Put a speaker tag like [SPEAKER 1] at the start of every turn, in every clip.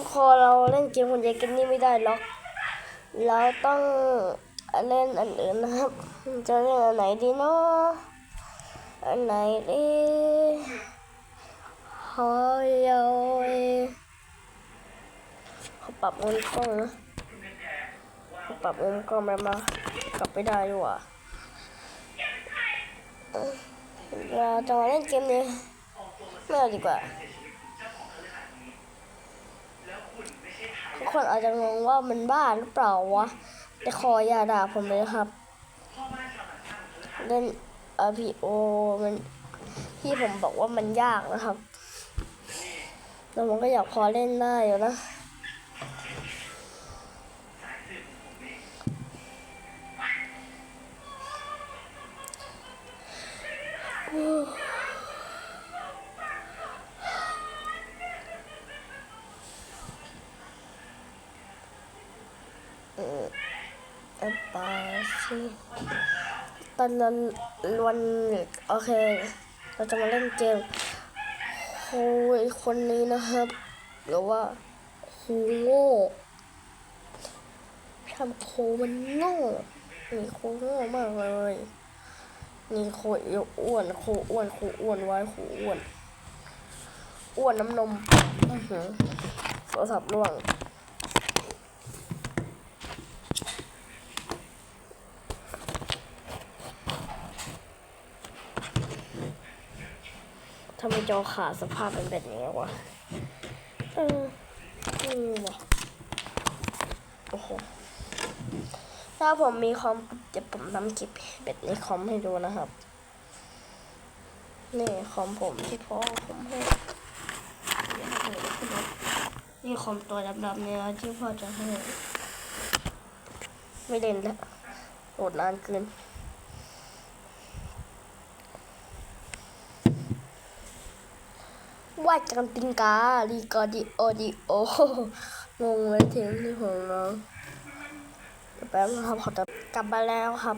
[SPEAKER 1] ทุกคนเราเล่นเกมคนเดียวกันนี่ไม่ได้หรอกเราต้องเล่นอันอื่นนะครับ จะเล่นอันไหนดีเนาะอันไหนดีฮอยโอยเขาปรับมุมกล้องนะเขาปรับมุมกล้องมามากลับไปได้ดีกว่าเอ้ยเราจะมาเล่นเกมนี้ไม่เอาดีกว่า ทุก คนอาจจะงงว่ามันบ้าหรือเปล่าวะแต่ขออย่าด่าผมเลยครับ เล่นอพีโอมันที่ผมบอกว่ามันยากนะครับแล้วมันก็อยากพอเล่นได้อยู่นะ ปปาชิตอนนั้นวันโอเค เราจะมาเล่นเกมโคยคนนี้นะครับหรือว่าครูโง่ทำโคมันโง่นี่โคโง่มากเลยนี่โคอ้วนโคอ้วนโคอ้วนไว้โคอ้วนอ้วนน้ำนมโทรศัพท์ร่วง ทำไมจอขาสภาพเป็นแบบนี้วะ เอออืมวะโอ้โห ถ้าผมมีคอมเดี๋ยวผมทำคลิปแบบในคอมให้ดูนะครับ นี่คอมผมที่พ่อผมให้ใหนี่คอมตัวดำๆเนี่ยที่พ่อจะให้ ไม่เล่นแล้วโหดนานเกิน ว่าจังติงกาลีกอดิโอดิโองงเลยทีมที่ผมน้องแป๊บนะครับเขาจะกลับมาแล้วครับ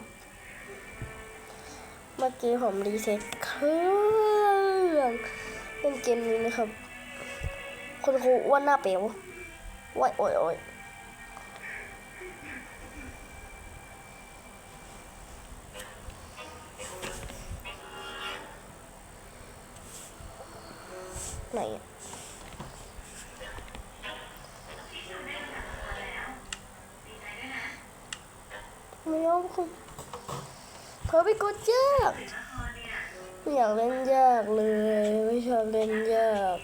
[SPEAKER 1] เมื่อกี้ผมรีเซ็ตเครื่องเล่นเกมนี้นะครับคุณครูอ้วนหน้าเป๋วว้ายโอ้ยโอ้ย ไหนอะไม่เอาคุณเธอไปกดยากไม่อยากเล่นยากเลย ไม่ชอบเล่นยาก